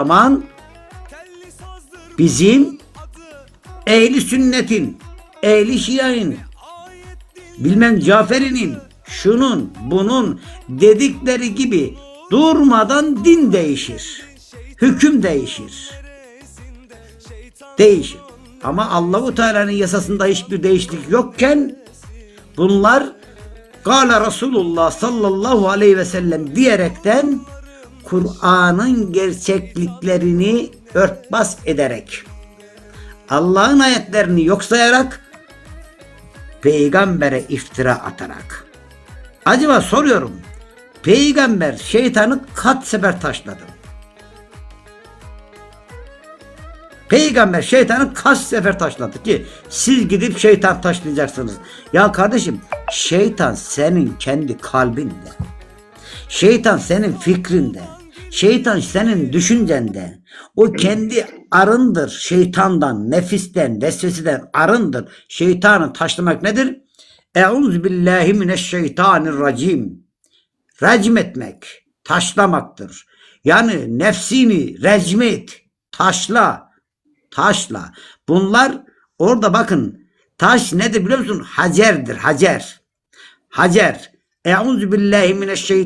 zaman bizim ehli sünnetin, ehli şiayın, bilmem Cafer'inin, şunun, bunun dedikleri gibi durmadan din değişir. Hüküm değişir. Değişir. Ama Allahu Teala'nın yasasında hiçbir değişiklik yokken bunlar Kale Resulullah sallallahu aleyhi ve sellem diyerekten Kur'an'ın gerçekliklerini örtbas ederek Allah'ın ayetlerini yok sayarak peygambere iftira atarak. Acaba soruyorum. Peygamber şeytanı kaç sefer taşladı? Peygamber şeytanı kaç sefer taşladı ki siz gidip şeytan taşlayacaksınız. Ya kardeşim şeytan senin kendi kalbinde. Şeytan senin fikrinde. Şeytan senin düşüncende. O kendi arındır şeytandan, nefisten, vesveseden arındır. Şeytanı taşlamak nedir? Eûzu billahi mineşşeytanirracim. Recm etmek, taşlamaktır. Yani nefsini recm et, taşla, taşla. Bunlar orada bakın taş nedir biliyor musun? Hacerdir, hacer. Hacer. Eûzu billahi mineşşeytanirracim.